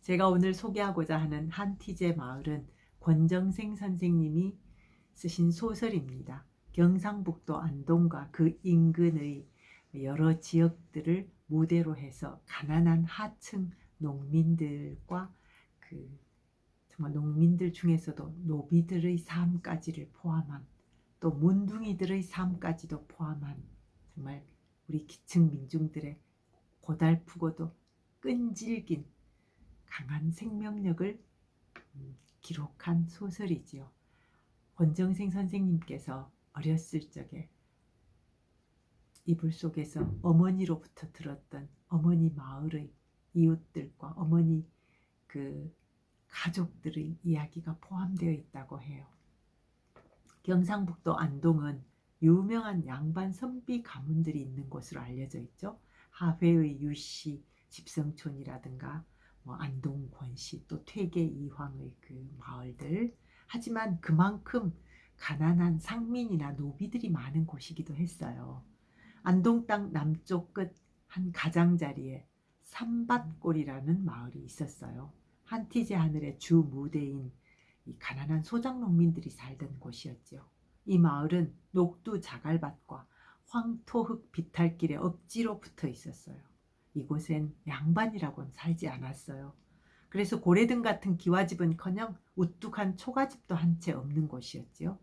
제가 오늘 소개하고자 하는 한티제 마을은 권정생 선생님이 쓰신 소설입니다. 경상북도 안동과 그 인근의 여러 지역들을 무대로 해서 가난한 하층 농민들과 그 정말 농민들 중에서도 노비들의 삶까지를 포함한 또 문둥이들의 삶까지도 포함한 정말 우리 기층 민중들의 고달프고도 끈질긴 강한 생명력을 음, 기록한 소설이지요. 권정생 선생님께서 어렸을 적에 이불 속에서 어머니로부터 들었던 어머니 마을의 이웃들과 어머니 그 가족들의 이야기가 포함되어 있다고 해요. 경상북도 안동은 유명한 양반 선비 가문들이 있는 곳으로 알려져 있죠. 하회의 유씨 집성촌이라든가 뭐 안동 권씨 또 퇴계 이황의 그 마을들 하지만 그만큼 가난한 상민이나 노비들이 많은 곳이기도 했어요. 안동 땅 남쪽 끝 한 가장자리에 삼밭골이라는 마을이 있었어요. 한티제 하늘의 주 무대인 이 가난한 소장 농민들이 살던 곳이었죠. 이 마을은 녹두 자갈밭과 황토흙 비탈길에 억지로 붙어 있었어요. 이곳엔 양반이라고는 살지 않았어요. 그래서 고래등 같은 기와집은커녕 우뚝한 초가집도 한 채 없는 곳이었지요.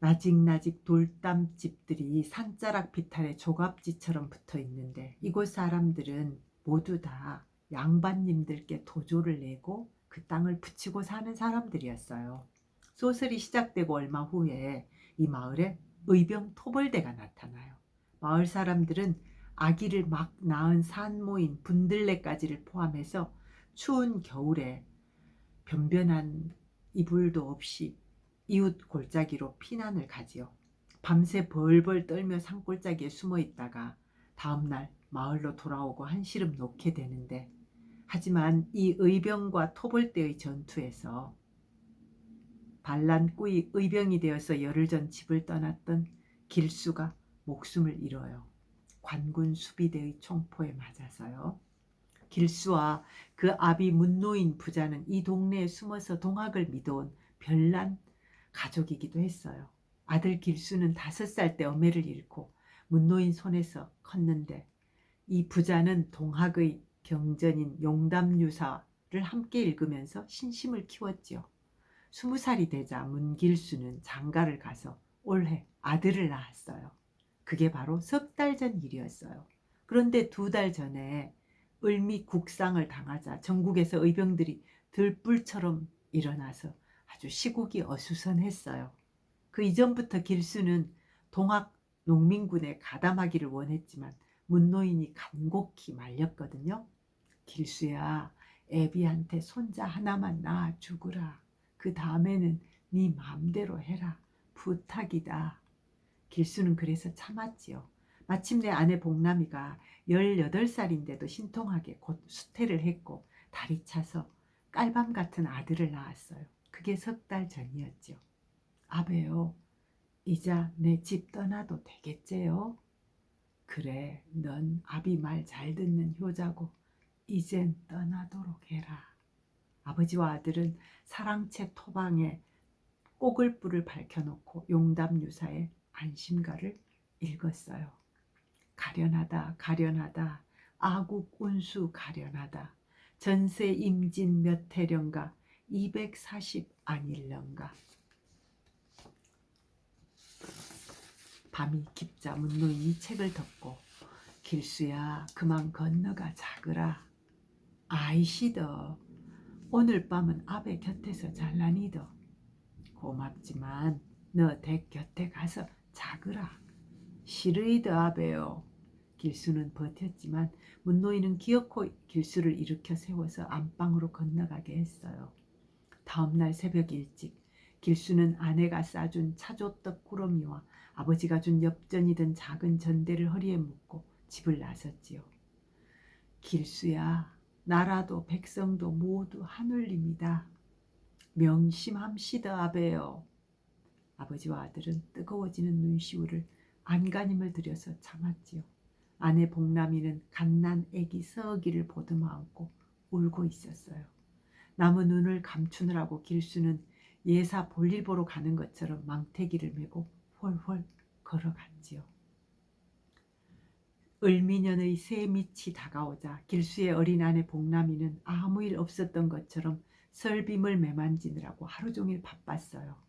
나직나직 돌담집들이 산자락 비탈의 조갑지처럼 붙어 있는데 이곳 사람들은 모두 다 양반님들께 도조를 내고 그 땅을 붙이고 사는 사람들이었어요. 소설이 시작되고 얼마 후에 이 마을에 의병 토벌대가 나타나요. 마을 사람들은 아기를 막 낳은 산모인 분들레까지를 포함해서 추운 겨울에 변변한 이불도 없이 이웃 골짜기로 피난을 가지요. 밤새 벌벌 떨며 산골짜기에 숨어 있다가 다음날 마을로 돌아오고 한시름 놓게 되는데 하지만 이 의병과 토벌대의 전투에서 반란꾸이 의병이 되어서 열흘 전 집을 떠났던 길수가 목숨을 잃어요. 관군 수비대의 총포에 맞아서요. 길수와 그 아비 문노인 부자는 이 동네에 숨어서 동학을 믿어온 별난 가족이기도 했어요. 아들 길수는 다섯 살 때 어매를 잃고 문노인 손에서 컸는데 이 부자는 동학의 경전인 용담유사를 함께 읽으면서 신심을 키웠지요. 스무 살이 되자 문길수는 장가를 가서 올해 아들을 낳았어요. 그게 바로 석 달 전 일이었어요. 그런데 두 달 전에 을미 국상을 당하자 전국에서 의병들이 들불처럼 일어나서 아주 시국이 어수선했어요. 그 이전부터 길수는 동학 농민군에 가담하기를 원했지만 문노인이 간곡히 말렸거든요. 길수야, 애비한테 손자 하나만 낳아 죽으라. 그 다음에는 네 마음대로 해라. 부탁이다. 길수는 그래서 참았지요. 마침내 아내 복남이가 18살인데도 신통하게 곧 수태를 했고 다리 차서 깔밤 같은 아들을 낳았어요. 그게 석 달 전이었죠. 아베요, 이자 내 집 떠나도 되겠제요? 그래, 넌 아비 말 잘 듣는 효자고 이젠 떠나도록 해라. 아버지와 아들은 사랑채 토방에 꼬글불을 밝혀놓고 용담 유사의 안심가를 읽었어요. 가련하다, 가련하다, 아국 운수 가련하다, 전세 임진 몇 해령가, 240 아닐런가. 밤이 깊자 문노인이 책을 덮고 길수야 그만 건너가 자그라. 아이시더 오늘 밤은 아베 곁에서 잘라니더 고맙지만 너 댁 곁에 가서 자그라. 시르이드 아베요. 길수는 버텼지만 문노인은 기어코 길수를 일으켜 세워서 안방으로 건너가게 했어요. 다음날 새벽 일찍 길수는 아내가 싸준 차조떡 꾸러미와 아버지가 준 엽전이 든 작은 전대를 허리에 묶고 집을 나섰지요. 길수야, 나라도 백성도 모두 하늘입니다. 명심함시다 아베요. 아버지와 아들은 뜨거워지는 눈시울을 안간힘을 들여서 참았지요. 아내 복남이는 갓난 애기 서기를 보듬어 안고 울고 있었어요. 남은 눈을 감추느라고 길수는 예사 볼일 보러 가는 것처럼 망태기를 메고 홀홀 걸어갔지요. 을미년의 새밑이 다가오자 길수의 어린 아내 복남이는 아무 일 없었던 것처럼 설빔을 매만지느라고 하루 종일 바빴어요.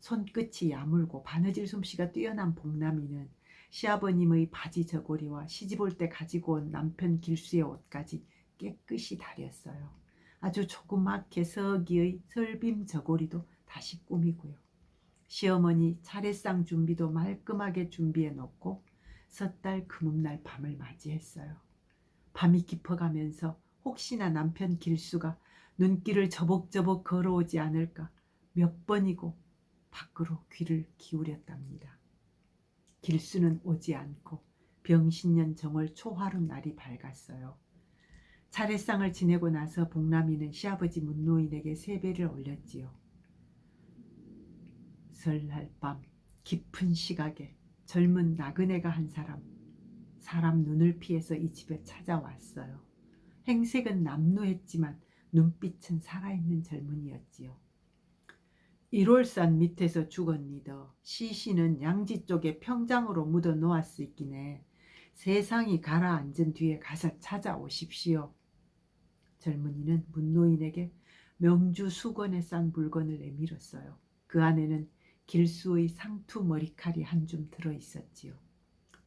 손끝이 야물고 바느질 솜씨가 뛰어난 복남이는 시아버님의 바지 저고리와 시집올 때 가지고 온 남편 길수의 옷까지 깨끗이 다렸어요. 아주 조그맣게 서기의 설빔 저고리도 다시 꾸미고요. 시어머니 차례상 준비도 말끔하게 준비해 놓고 섣달 금음날 밤을 맞이했어요. 밤이 깊어가면서 혹시나 남편 길수가 눈길을 저벅저벅 걸어오지 않을까 몇 번이고 밖으로 귀를 기울였답니다. 길수는 오지 않고 병신년 정월 초하루 날이 밝았어요. 차례상을 지내고 나서 복남이는 시아버지 문노인에게 세배를 올렸지요. 설날 밤 깊은 시각에 젊은 나그네가 한 사람, 사람 눈을 피해서 이 집에 찾아왔어요. 행색은 남루했지만 눈빛은 살아있는 젊은이였지요. 1월산 밑에서 죽었니더 시신은 양지 쪽에 평장으로 묻어 놓았을기네 세상이 가라앉은 뒤에 가서 찾아오십시오. 젊은이는 문노인에게 명주 수건에 싼 물건을 내밀었어요. 그 안에는 길수의 상투 머리칼이 한 줌 들어 있었지요.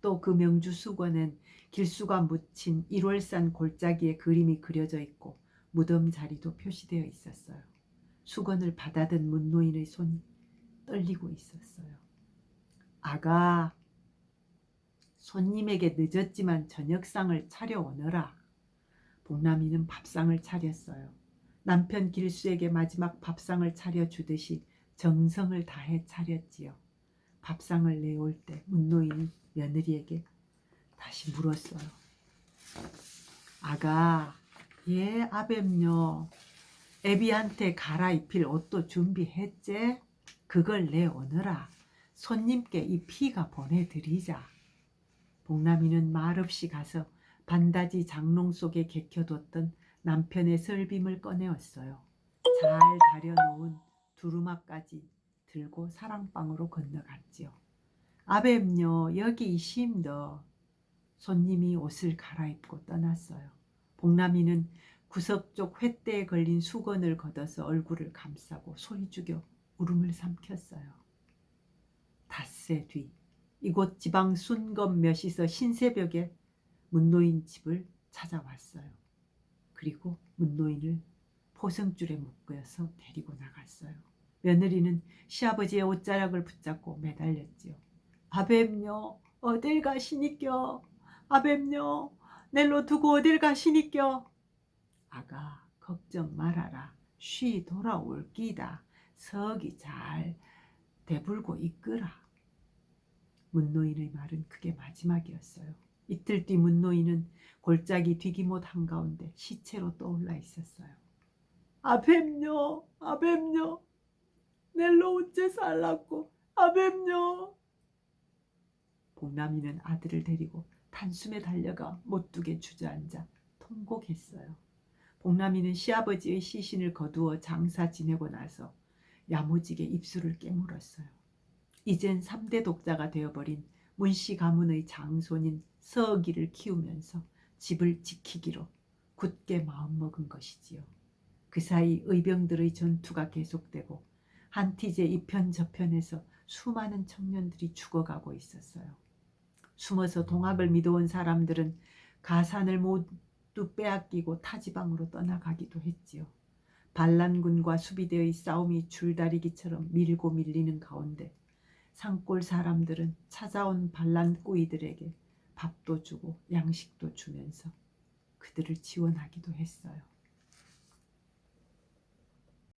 또 그 명주 수건엔 길수가 묻힌 1월산 골짜기에 그림이 그려져 있고 무덤 자리도 표시되어 있었어요. 수건을 받아든 문노인의 손이 떨리고 있었어요. 아가, 손님에게 늦었지만 저녁상을 차려오너라. 복남이는 밥상을 차렸어요. 남편 길수에게 마지막 밥상을 차려주듯이 정성을 다해 차렸지요. 밥상을 내올 때 문노인이 며느리에게 다시 물었어요. 아가, 예, 아뱀요. 애비한테 갈아입힐 옷도 준비했제? 그걸 내오너라. 손님께 이 피가 보내드리자. 복남이는 말없이 가서 반다지 장롱 속에 개켜뒀던 남편의 설빔을 꺼내었어요. 잘 다려놓은 두루마까지 들고 사랑방으로 건너갔지요. 아뱀요 여기 이심더 손님이 옷을 갈아입고 떠났어요. 복남이는 구석 쪽 횃대에 걸린 수건을 걷어서 얼굴을 감싸고 소리 죽여 울음을 삼켰어요. 닷새 뒤 이곳 지방 순검 몇이서 신새벽에 문노인 집을 찾아왔어요. 그리고 문노인을 포승줄에 묶어서 데리고 나갔어요. 며느리는 시아버지의 옷자락을 붙잡고 매달렸지요. 아뱀요 어딜 가시니껴 아뱀요 넬로 두고 어딜 가시니껴 아가 걱정 말아라. 쉬 돌아올 끼다. 석이 잘 대불고 있거라 문노인의 말은 그게 마지막이었어요. 이틀 뒤 문노인은 골짜기 뒤기못 한가운데 시체로 떠올라 있었어요 아뱀요 아뱀요 넬로 어째 살랐고. 아뱀요 복남이는 아들을 데리고 단숨에 달려가 못두게 주저앉아 통곡했어요. 복남이는 시아버지의 시신을 거두어 장사 지내고 나서 야무지게 입술을 깨물었어요. 이젠 3대 독자가 되어버린 문씨 가문의 장손인 서기를 키우면서 집을 지키기로 굳게 마음먹은 것이지요. 그 사이 의병들의 전투가 계속되고 한티제 이편 저편에서 수많은 청년들이 죽어가고 있었어요. 숨어서 동학을 믿어온 사람들은 가산을 모 두 빼앗기고 타지방으로 떠나가기도 했지요. 반란군과 수비대의 싸움이 줄다리기처럼 밀고 밀리는 가운데 산골 사람들은 찾아온 반란 꾸이들에게 밥도 주고 양식도 주면서 그들을 지원하기도 했어요.